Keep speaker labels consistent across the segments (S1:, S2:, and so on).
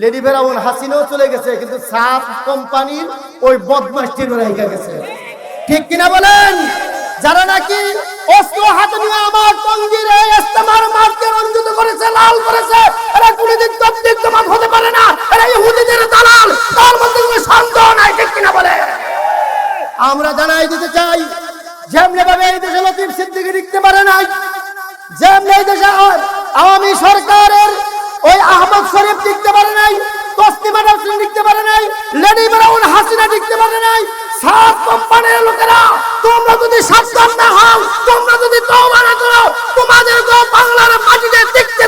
S1: Lady ফেরাউন হাসিনাও চলে গেছে, কিন্তু সাত কোম্পানির ওই বদমাসটি রয়ে গেছে। ঠিক কিনা বলেন? যারা নাকি অস্ত্র হাতে নিয়ে আমার টঙ্গির ইস্তেমার মাঠকে রঞ্জিত করেছে, লাল করেছে, এরা কোনদিন তদ্দিক জমাত হতে পারে না। এরা ইহুদিদের দালাল, তার মধ্যে কোনো সন্দেহ নাই, ঠিক কিনা বলে আমরা জানাই দিতে চাই যেমনি ভাবে এই দেশে লতিফ সিদ্দিকি লিখতে পারে নাই, যেমনি এই দেশে আওয়ামী সরকারের ওই আহমদ শরীফ লিখতে পারে নাই লিখতে পারে নাই, লেডি ব্রাউন হাসিনা লিখতে পারে নাই। সাত কোম্পানির লোকেরা, তোমরা যদি না হও, তোমরা যদি তওবা না করো তোমাদেরকে বাংলার মাটিতে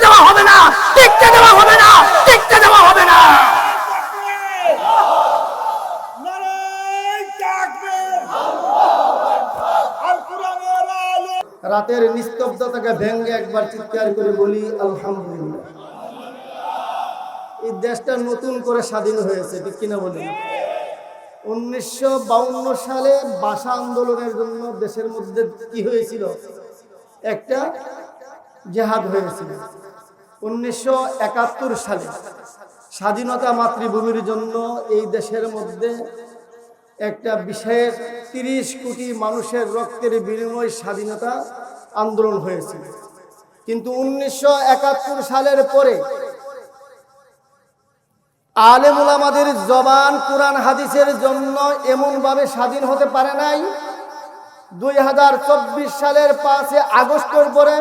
S1: দেওয়া হবে না দেওয়া হবে না দেওয়া হবে না। রাতের নিস্তব্ধতাকে ভেঙ্গে একবার চিৎকার করে বলি, আলহামদুলিল্লাহ। দেশটা নতুন করে স্বাধীন হয়েছে, ঠিক কিনা বলি? উনিশশো সালে ভাষা আন্দোলনের জন্য দেশের মধ্যে কি হয়েছিল? একটা জেহাদ হয়েছিল। উনিশশো একাত্তর সালে স্বাধীনতা মাতৃভূমির জন্য এই দেশের মধ্যে একটা বিশেষ তিরিশ কোটি মানুষের রক্তের বিনিময় স্বাধীনতা আন্দোলন হয়েছিল। কিন্তু উনিশশো একাত্তর সালের পরে আলেমুল আমাদের জবান কোরআন হাদিসের জন্য এমনভাবে স্বাধীন হতে পারে নাই। দুই হাজার চব্বিশ সালের পাঁচে আগস্টের পরে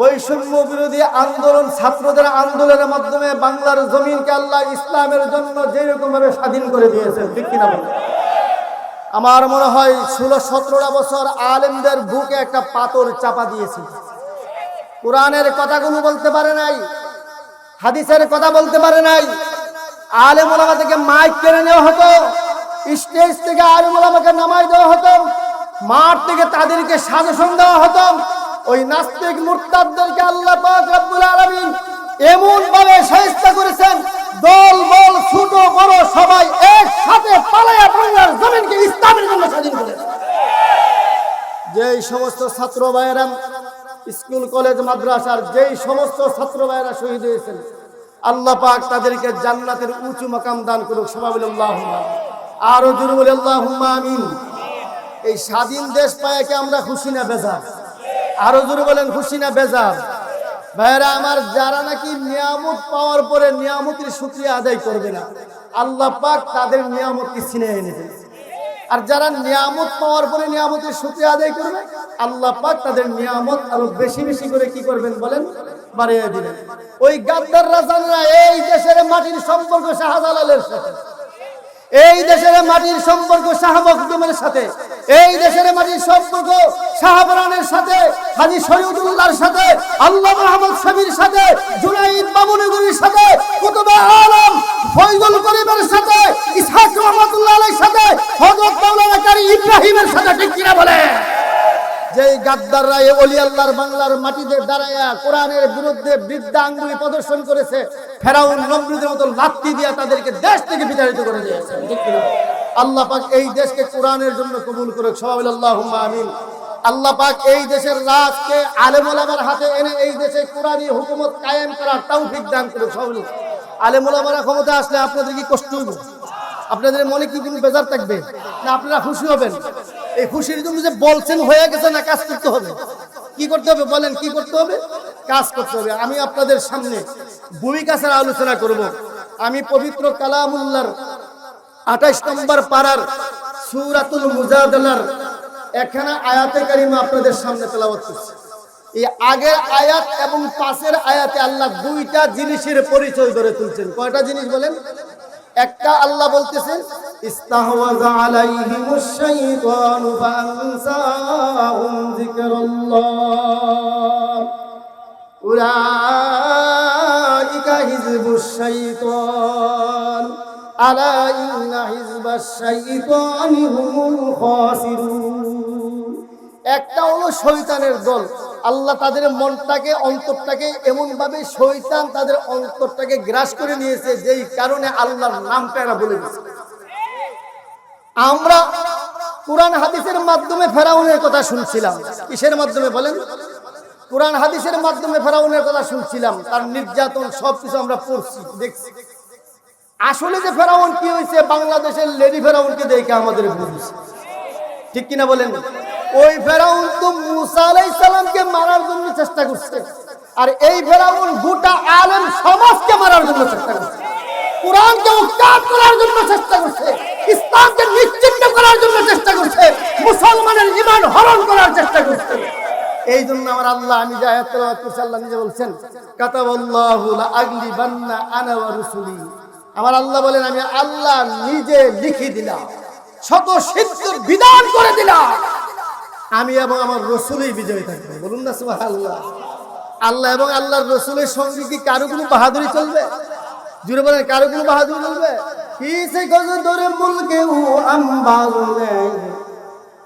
S1: বৈষম্য বিরোধী আন্দোলন, ছাত্রদের আন্দোলনের মাধ্যমে বাংলার জমিনকে আল্লাহ ইসলামের জন্য যেরকম ভাবে স্বাধীন করে দিয়েছেন ঠিক কিনা আমার মনে হয় ষোলো সতেরোটা বছর আলেমদের বুকে একটা পাথর চাপা দিয়েছে। কোরআনের কথাগুলো বলতে পারে নাই, হাদিসের কথা বলতে পারে নাই ওলামা থেকে মাইক কেড়ে নেওয়া হতো। স্টেজ থেকে ওলামাকে নামাই দেওয়া হতো। মাঠ থেকে তাদেরকে সাজেশন দেওয়া হতো। ওই নাস্তিক মুরতাদদেরকে আল্লাহ পাক রব্বুল আলামিন এমন ভাবে চেষ্টা করেছেন, দল বল ছোট, বড়, সবাই একসাথে পালায়া বাংলার জমিনকে ইসলামের জন্য স্বাধীন করেছে। যেই সমস্ত ছাত্র ভাইয়েরা স্কুল, কলেজ, মাদ্রাসার যেই সমস্ত ছাত্র ভাইয়েরা শহীদ হয়েছেন আল্লাহ পাক তাদেরকে জান্নাতের উঁচু মাকাম দান করুক সবাই বলে আরও জোরে বলে আমিন। এই স্বাধীন দেশ পায় কি আমরা খুশি না বেজার? আরও জোরে বলেন, খুশি না বেজার? ভাইয়েরা, আমার যারা নাকি নিয়ামত পাওয়ার পরে নিয়ামতের শুক্রিয়া আদায় করবে না, আল্লাহ পাক তাদের নিয়ামতকে ছিনে নেবে। আর যারা নিয়ামত পাওয়ার পরে নিয়ামতের শুক্রিয়া আদায় করবে, আল্লাহ পাক তাদের নিয়ামত আরও বেশি বেশি করে কি করবেন বলেন? বাড়িয়ে দিবেন ওই গাদ্দার রাজানরা এই দেশের মাটির সম্পর্ক শাহজালালের সাথে। এই দেশের মাটির সম্পর্ক শাহ সাথে। এই দেশের মাটির সম্পর্ক শাহবরানের সাথে, হাজি শহীদুল্লাহর সাথে, আল্লাহ মোহাম্মদ শবীর সাথে, জুনাইদ বাবুনগরীর সাথে, কুতুবে আলম ফয়জুল করিমের সাথে, ইসহাক রহমাতুল্লাহ আলাইহির সাথে, হযরত মাওলানা কারি ইব্রাহিমের সাথে, ঠিক কিনা বলে যে গাদ্দাররা এ অলি আল্লাহর বাংলার মাটিতে দাঁড়ায়া কোরআনের বিরুদ্ধে বৃদ্ধা আঙ্গুলি প্রদর্শন করেছে, ফেরাউন নমরুদের মতো লাত্তি দিয়া তাদেরকে দেশ থেকে বিতাড়িত করে দিয়েছে। আল্লাহ পাক এই দেশকে কোরআনের জন্য কবুল করে সবাই বলে, আল্লাহুম্মা আমিন। আল্লাহ পাক এই দেশের রাজকে আলেমুলামার হাতে এনে এই দেশে কোরআনী হুকুমত কায়েম করার তৌফিক দান করে সবাই আলেমুলামারা ক্ষমতা আসলে আপনাদের কি কষ্ট হইব? আপনাদের মনে কি কোনো বেজার থাকবে? না, আপনারা খুশি হবেন। এই খুশির জন্য যে বলছেন হয়ে গেছে না কাজ করতে হবে? কি করতে হবে বলেন, কি করতে হবে? কাজ করতে হবে। আমি আপনাদের সামনে ভূমিকা ছাড়া আলোচনা করব। আমি পবিত্র কালামুল্লার আঠাশ নম্বর পাড়ার সুরাতুল মুজাদালার এখানে আয়াতে কারিমা আপনাদের সামনে তেলাওয়াত করছি। এই আগের আয়াত এবং পাশের আয়াতে আল্লাহ দুইটা জিনিসের পরিচয় ধরে তুলছেন। কয়টা জিনিস বলেন? একটা আল্লাহ বলতেছেন একটা হলো শয়তানের দল আল্লাহ তাদের মনটাকে, অন্তরটাকে এমন ভাবে শয়তান তাদের অন্তরটাকে গ্রাস করে নিয়েছে, যেই কারণে আল্লাহর নামটা এরা বলে দিচ্ছে আমরা কোরআন হাদিসের মাধ্যমে ফেরাউনের কথা শুনছিলাম। কিসের মাধ্যমে বলেন? কোরআন হাদিসের মাধ্যমে ফেরাউনের কথা শুনছিলাম। তার নির্যাতন, সবকিছু আমরা পড়ছি, দেখছি। আসলে যে ফেরাউন কি হয়েছে, বাংলাদেশের লেডি ফেরাউনকে দেখে আমাদের বুঝছে। ঠিক কিনা বলেন? ওই ফেরাউন তো মুসা আলাইহিস সালামকে মারার জন্য চেষ্টা করছে। আর এই ফেরাউন গোটা আলেম সমাজকে মারার জন্য চেষ্টা করছে। কোরআনকে উৎখাত করার জন্য চেষ্টা করছে। ইসলামকে করার জন্য চেষ্টা করছে। মুসলমানের ঈমান হরণ করার চেষ্টা করছে। এই জন্য আমার আল্লাহ আমি আল্লাহ নিজে বলছেন আনা আমার আল্লাহ বলেন, আমি আল্লাহ নিজে লিখে দিলাম। শত সিদ্ধ বিধান করে দিলাম। আমি এবং আমার রসুলই বিজয়ী থাকবে বলুন না সুবহানাল্লাহ আল্লাহ এবং আল্লাহর রসুলের সঙ্গে কি কারো কোনো বাহাদুরি চলবে জুড়ে বলেন কারো কোনো বাহাদুরি চলবে কি সে গজ ধরে মুলকে ও আম্বালে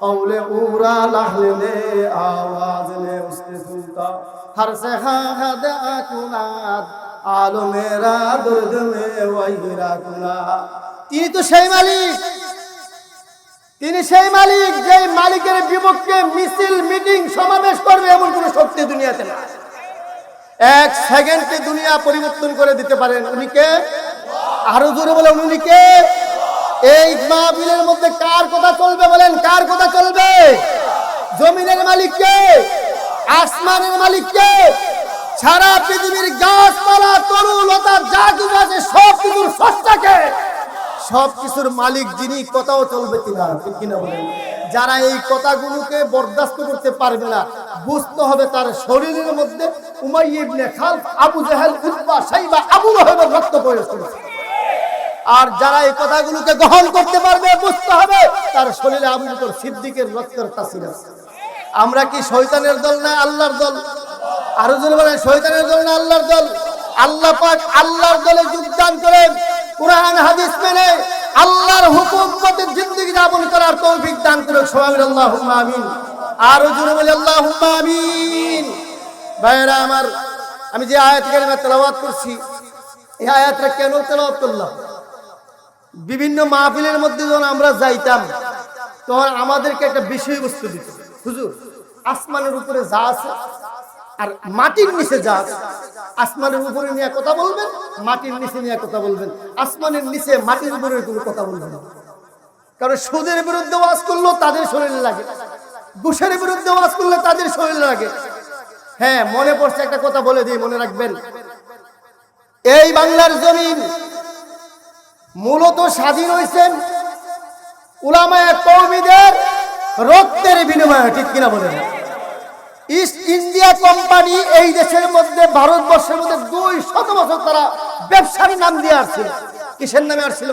S1: औले उरा लहले आवाज ने उसने सुनता हर से हाँ हद आकुनाद आलो मेरा दुर्द में वहीरा कुना তিনি তো সেই মালিক তিনি সেই মালিক যে মালিকের বিপক্ষে মিছিল, মিটিং সমাবেশ করবে, এমন কোন শক্তি দুনিয়াতে না এক সেকেন্ডকে দুনিয়া পরিবর্তন করে দিতে পারেন। উনি কে? আরও জোরে বলে উনি কে? এই মাহফিলের মধ্যে কার কথা চলবে বলেন, কার কথা চলবে? জমিনের মালিক কে? আসমানের মালিক কে? সারা পৃথিবীর গাছপালা, তরু, লতা যা কিছু আছে সব কিছুর সস্তাকে সব কিছুর মালিক যিনি, কথাও চলবে কিনা, ঠিক কিনা বলেন? যারা এই কথাগুলোকে বরদাস্ত করতে পারবে না, বুঝতে হবে তার শরীরের মধ্যে আর যারা এই কথাগুলোকে গ্রহণ করতে পারবে, বুঝতে হবে তার শরীরে আবু বকর সিদ্দিকের রক্তের তাসির আছে। আমরা কি শয়তানের দল না আল্লাহর দল? আরও জোরে বলেন, শয়তানের দল না আল্লাহর দল? আল্লাহ পাক আল্লাহর দলে যোগদান করেন। কোরআন, হাদিস মেনে আল্লাহর হুকুম মতে জিন্দগি যাপন করার তৌফিক দান করুন সবাই আল্লাহুম্মা আমিন। আরও জোরে বলে, আল্লাহুম্মা আমিন। ভাইরা আমার, আমি যে আয়াত কারিমা তেলাওয়াত করছি, এই আয়াতটা কেন তেলাওয়াত করলাম? বিভিন্ন মাহফিলের মধ্যে যখন আমরা যাইতাম, তখন আমাদেরকে একটা বিষয়বস্তু দিত। হুজুর, আসমানের উপরে যা আছে আর মাটির নিচে যা আসমানের উপরে নিয়ে কথা বলবেন, মাটির নিচে নিয়ে কথা বলবেন, আসমানের নিচে মাটির উপরে কোনো কথা বলবেন কারণ সুদের বিরুদ্ধে ওয়াজ করলেও তাদের শরীরে লাগে। ঘুষের বিরুদ্ধে ওয়াজ করলে তাদের শরীরে লাগে। হ্যাঁ মনে পড়ছে একটা কথা বলে দিই, মনে রাখবেন। এই বাংলার জমিন মূলত স্বাধীন হয়েছেন উলামায় কৌমিদের রক্তের বিনিময়ে, ঠিক কিনা বলেন? ইস্ট ইন্ডিয়া কোম্পানি এই দেশের মধ্যে ভারতবর্ষের মধ্যে দুই শত বছর তারা ব্যবসার নাম দিয়ে আসছিল। কিসের নামে আসছিল?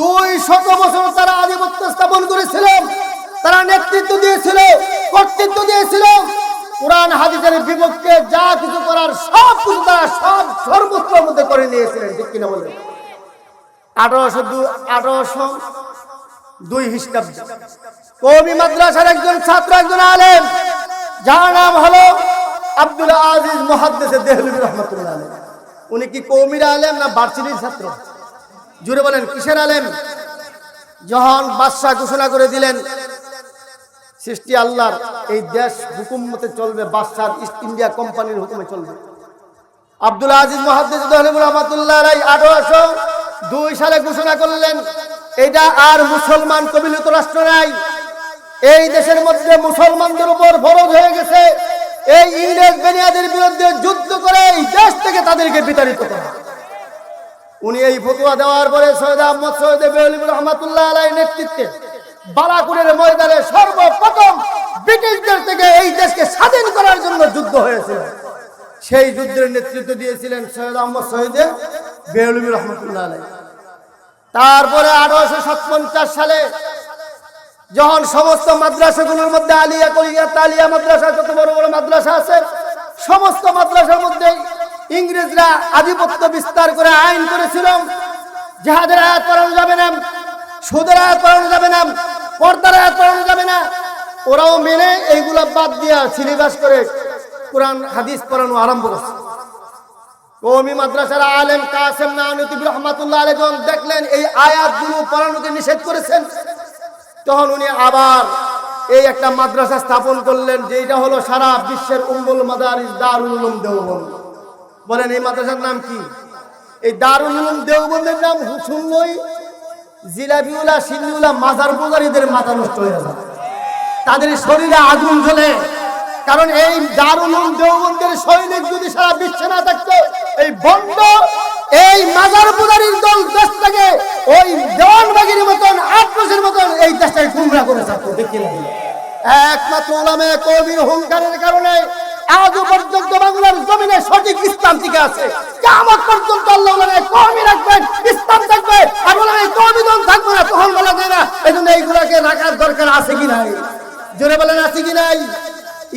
S1: দুই শত বছর তারা আধিপত্য স্থাপন করেছিলেন। তারা নেতৃত্ব দিয়েছিল, কর্তৃত্ব দিয়েছিল। কোরআন হাদিসের বিপক্ষে যা কিছু করার সব কিছু তারা সব সর্বত্র মধ্যে করে নিয়েছিলেন, ঠিক কিনা বলেন? আঠারোশো দু, আঠারোশো দুই খ্রিস্টাব্দে। কবি মাদ্রাসার একজন ছাত্র, একজন আলেম যার নাম হলো আব্দুল আজিজ মহাদ্দেসে দেহলবি রহমতুল্লাহ আলেম উনি কি কৌমির আলেম না বার্সিলির ছাত্র? জুড়ে বলেন, কিসের আলেম? যখন বাদশাহ ঘোষণা করে দিলেন, সৃষ্টি আল্লাহর, এই দেশ হুকুম মতে চলবে, বাদশাহ ইস্ট ইন্ডিয়া কোম্পানির হুকুমে চলবে। আব্দুল আজিজ মহাদ্দেস রহমতুল্লাহ রাই আঠারোশো দুই সালে ঘোষণা করলেন, এটা আর মুসলমান কবিলত রাষ্ট্র নাই। এই দেশের মধ্যে মুসলমানদের উপর ফরজ হয়ে গেছে। এই ইংরেজ বেনিয়াদের বিরুদ্ধে যুদ্ধ করে এই দেশ থেকে তাদেরকে বিতাড়িত করা। উনি এই ফতুয়া দেওয়ার পরে সৈয়দ আহমদ সৈয়দ বেহলিবুর রহমাতুল্লাহ আলাই নেতৃত্বে বালাকুরের ময়দানে সর্বপ্রথম ব্রিটিশদের থেকে এই দেশকে স্বাধীন করার জন্য যুদ্ধ হয়েছিল। সেই যুদ্ধের নেতৃত্ব দিয়েছিলেন সৈয়দ আহমদ সৈয়দে বেহলবি রহমতুল্লাহ আলাই তারপরে আঠারোশো সালে যখন সমস্ত মাদ্রাসাগুলোর মধ্যে আলিয়া কলিয়া তালিয়া মাদ্রাসা, যত বড় বড় মাদ্রাসা আছে, সমস্ত মাদ্রাসার মধ্যে ইংরেজরা আধিপত্য বিস্তার করে আইন করেছিল। জাহাজের আয়াত পড়ানো যাবে না, সুদের আয়াত পড়ানো যাবে না, পর্দার আয়াত পড়ানো যাবে না। ওরাও মেনে এইগুলো বাদ দিয়া সিলেবাস করে কোরআন, হাদিস পড়ানো আরম্ভ করছে। কৌমি মাদ্রাসার আলেম কাসেম নানুতি রহমাতুল্লাহ যখন দেখলেন এই আয়াতগুলো পড়ানোকে নিষেধ করেছেন। তখন উনি আবার এই একটা মাদ্রাসা স্থাপন করলেন যেটা হলো সারা বিশ্বের উম্মুল মাদারিস দারুল উলুম দেওবন্দ। বলেন, এই মাদ্রাসার নাম কি? এই দারুল উলুম দেওবন্দের নাম শুনলই জিলাপিউলা সিন্নিউলা মাজার পূজারীদের মাথা নষ্ট হয়ে যায় তাদের শরীরে আগুন জ্বলে। কারণ এই দারুল দেওবন্দের সৈনিক যদি সারা বিশ্বে না থাকতো, এই বন্ড এই মাজার পূজারীর দল দেশটাকে ওই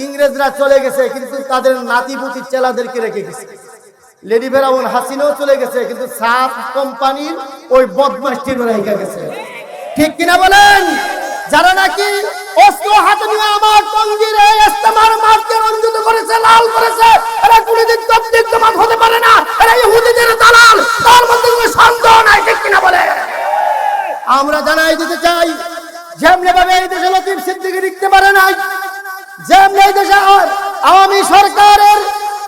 S1: ইংরেজরা চলে গেছে, কিন্তু তাদের নাতি পুতির চেলাদেরকে রেখে গেছে। লেডি ফেরাউন হাসিনাও চলে গেছে, কিন্তু সাত কোম্পানির ওই বদমাসটির রেখে গেছে। ঠিক কিনা বলেন? যারা নাকি অস্ত্র হাতে নিয়ে আমার টঙ্গির ইস্তেমার মাঠকে রঞ্জিত করেছে, লাল করেছে, এরা কোনদিন তবলিগ জামাত হতে পারে না। এরা ইহুদিদের দালাল, তার মধ্যে কোনো সন্দেহ নাই, ঠিক কিনা বলে? আমরা জানাই দিতে চাই যেমনি ভাবে এই দেশে লতিফ সিদ্দিকি লিখতে পারে নাই, যেমনি এই দেশে আওয়ামী সরকারের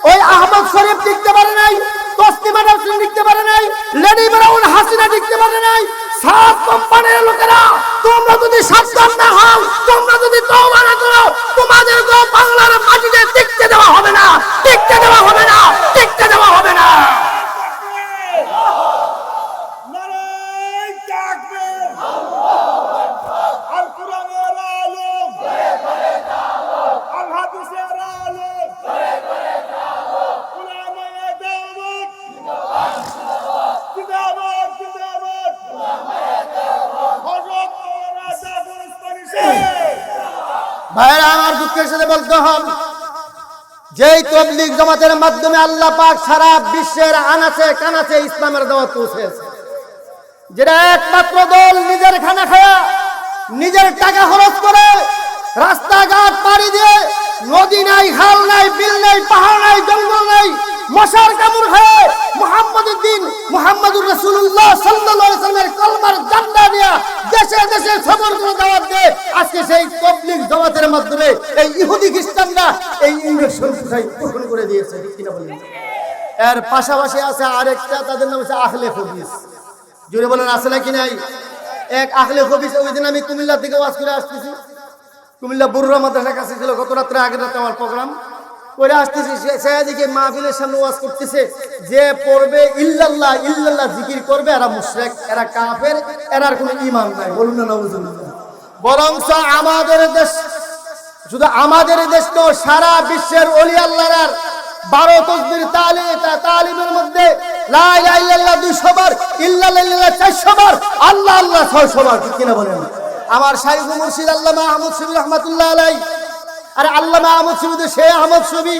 S1: ওই আহমদ শরীফ লিখতে পারে নাই, তসলিমা নাসরিন লিখতে পারে নাই, লেডি ব্রাউন হাসিনা লিখতে পারে নাই সাত কোম্পানির লোকেরা তোমরা যদি সাবধান না হও তোমরা যদি তওবা না করো তোমাদেরকে বাংলার মাটিতে টিকতে দেওয়া হবে না টিকতে দেওয়া হবে না টিকতে দেওয়া হবে না
S2: নারায় তাকবীর আল কোরআনের আলো আল হাদিসের আলো উলামায়ে দেওবন্দ জিন্দাবাদ জিন্দাবাদ হযরত মাওলানা জাফর ইসলামী সাহেব
S1: ভাইরা, আমার দুঃখের সাথে বলতে হন যেই তবলিগ জমাতের মাধ্যমে আল্লাহ পাক সারা বিশ্বের আনাচে কানাচে ইসলামের দাওয়াত পৌঁছেছে, যেটা একমাত্র দল নিজের খানা খায়া, নিজের টাকা খরচ করে রাস্তাঘাট পাড়ি দিয়ে, নদী নাই, খাল নাই, বিল নাই, পাহাড় নাই, জঙ্গল নাই মশার কামড় খায় মোহাম্মদের দিন, মোহাম্মদুর রাসূলুল্লাহ সাল্লাল্লাহু আলাইহি সাল্লামের কলমার জান্ডা দিয়া দেশে দেশে খবর করে দাওয়াত দেয় আজকে সেই তবলিগ জামাতের মাধ্যমে এই ইহুদি খ্রিস্টানরা এই ইঞ্জেকশন গ্রহণ করে দিয়েছে কিনা বলেন? এর পাশাপাশি আছে আরেকটা, তাদের নাম হচ্ছে আহলে হদিস জোরে বলেন, আছে নাকি নাই? এক আহলে হদিস ওই দিন আমি কুমিল্লা থেকে ওয়াজ করে আসতেছি। কুমিল্লা বুররা মাদ্রাসার কাছে ছিল গত রাত্রে, আগের রাতে আমার প্রোগ্রাম। করে আসতেছি, সে- সে মাহফিলের সামনে ওয়াজ করতেছে যে পড়বে ইল্লাল্লাহ ইল্লাল্লাহ জিকির করবে, এরা মুশরিক, এরা কাফের, এরার কোনো ঈমান নাই। বলুন না বরঞ্চ আমাদের দেশ, শুধু আমাদের দেশ তো, সারা বিশ্বের অলি আল্লাহর বারো তসবির তা- তালিমের মধ্যে লা ইলাহা ইল্লাল্লাহ দুইশো বার, ইল্লাল্লাহ ইল্লাল্লাহ চারশো বার, আল্লাহ আল্লাহ ছয়শো বার, ঠিক কিনা বলেন? আমার শাহিদ মুর্শিদ আল্লাহ আহমদ শবি রহমতুল্লাহ আলাই আরে আল্লাহ আহমদ শবি তো সে আহমদ শবি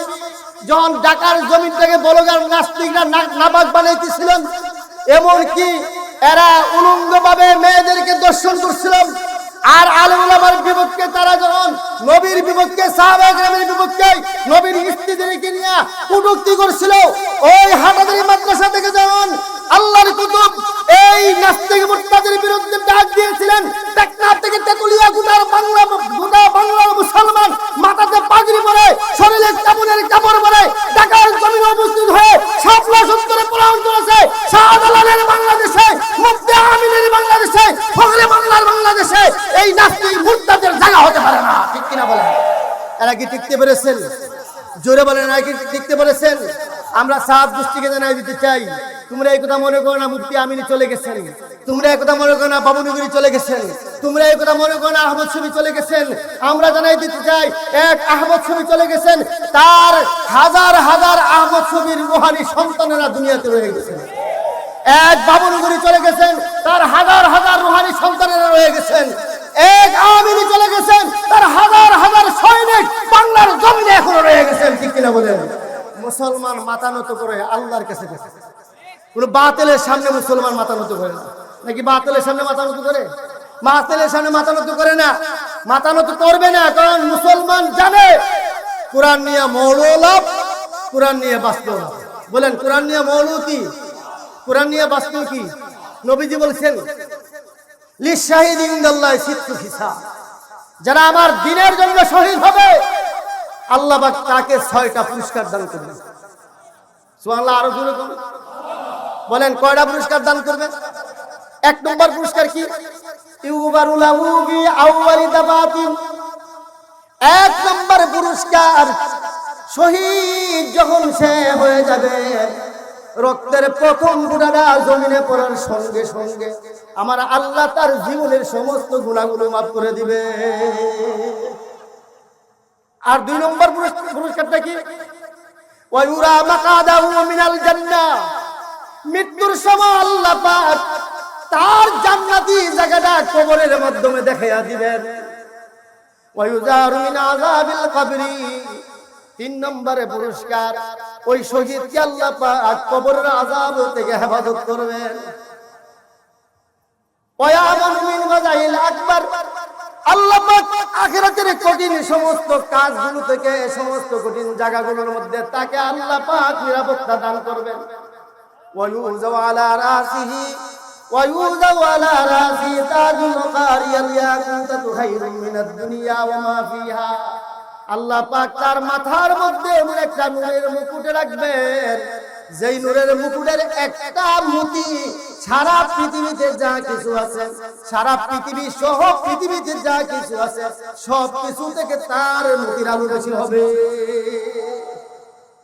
S1: যখন ঢাকার জমিন থেকে বলগার নাস্তিকরা না- নাপাক বানাইতেছিলেন এমনকি এরা উলঙ্গ ভাবে মেয়েদেরকে দর্শন করছিলেন, আর আলমার বিপক্ষে তারা যখন নবীর বিপক্ষে সাহাবাহামের বিপক্ষে নবীর স্ত্রীদেরকে নিয়ে কটুক্তি করছিল, ওই হাটাদারি মাদ্রাসা থেকে যখন আল্লাহর কুতুব এই নাস্তিক মুরতাদের বিরুদ্ধে ডাক দিয়েছিলেন। টেকনাফ থেকে তেতুলিয়া গোটার বাংলা গোটা বাংলার মুসলমান মাথাতে পাগড়ি পরে, শরীরে কাপড়ের কাপড় পরে, ঢাকার জমিনে উপস্থিত হয়ে সাপলা সত্তরে পলায়ন করেছে, শাহজালালের বাংলাদেশে, মুফতি আমিনের বাংলাদেশে, ফখরে বাংলার বাংলাদেশে এই নাস্তিক মুরতাদের জায়গা হতে পারে না, ঠিক কিনা বলেন? এরা কি টিকতে পেরেছেন? জোরে বলেন, এরা কি টিকতে পেরেছেন? আমরা সাত গোষ্ঠীকে জানাই দিতে চাই। তোমরা এই কথা মনে করো না, মুফতি আমিনী চলে গেছেন। তোমরা এই কথা মনে করো না বাবুনগরী চলে গেছেন। তোমরা এই কথা মনে করো না, আহমদ ছবি চলে গেছেন। আমরা জানাই দিতে চাই, এক আহমদ ছবি চলে গেছেন, তার হাজার হাজার আহমদ ছবির রোহানি সন্তানেরা দুনিয়াতে রয়ে গেছেন। এক বাবুনগরী চলে গেছেন, তার হাজার হাজার রুহানি সন্তানেরা রয়ে গেছেন। এক আমিনী চলে গেছেন, তার হাজার হাজার সৈনিক বাংলার জমিনে এখনও রয়ে গেছেন, ঠিক কিনা বলেন? মুসলমান মাথা নত করে আল্লাহর কাছে গেছে। বাতিলের সামনে মুসলমান মাথা নত করে না। নাকি বাতিলের সামনে মাথা নত করে? বাতিলের সামনে মাথা নত করে না। মাথা নত করবে না, কারণ মুসলমান জানে। কোরআন নিয়ে মৌল লাভ, কোরআন নিয়ে বাস্তব বলেন, কোরআন নিয়ে মৌল কি? কোরআন নিয়ে বাস্তব কি? নবীজি বলছেন যারা আমার দিনের জন্য শহীদ হবে আল্লাহ তাকে ছয়টা পুরস্কার দান করবেন। সুবহানাল্লাহ, আরও জোরে বলুন। কয়টা পুরস্কার দান করবে এক নম্বর পুরস্কার কি? এক নম্বর পুরস্কার, শহীদ যখন সে হয়ে যাবে, রক্তের প্রথম গুণাটা জমিনে পড়ার সঙ্গে সঙ্গে আমার আল্লাহ তার জীবনের সমস্ত গুণাগুলো মাফ করে দিবে। আর দুই নম্বর পুরস্কারটা কি? মৃত্যুর সময় আল্লাহ তার জান্নাতি জায়গাটা কবরের মাধ্যমে দেখাইয়া দিবেন। তিন নম্বরে পুরস্কার। ওই শহীদকে আল্লাহ কবরের আযাব থেকে হেফাজত করবেন। আল্লাহ পাক আখিরাতের কঠিন সমস্ত কাজগুলো থেকে সমস্ত কঠিন জায়গাগুলোর মধ্যে তাকে আল্লাহ পাক নিরাপত্তা দান করবেন ويوزع على راسه ويوزع على راسه تاج وقاري الياقوتة خير من الدنيا وما فيها আল্লাহ পাক তার মাথার মধ্যে এমন একটা নূরের মুকুট রাখবেন যেই নূরের মুকুটের একটা মুতি সারা পৃথিবীতে যা কিছু আছে, সারা পৃথিবী সহ পৃথিবীতে যা কিছু আছে, সব কিছু থেকে তার মুতির আলো বেশি হবে।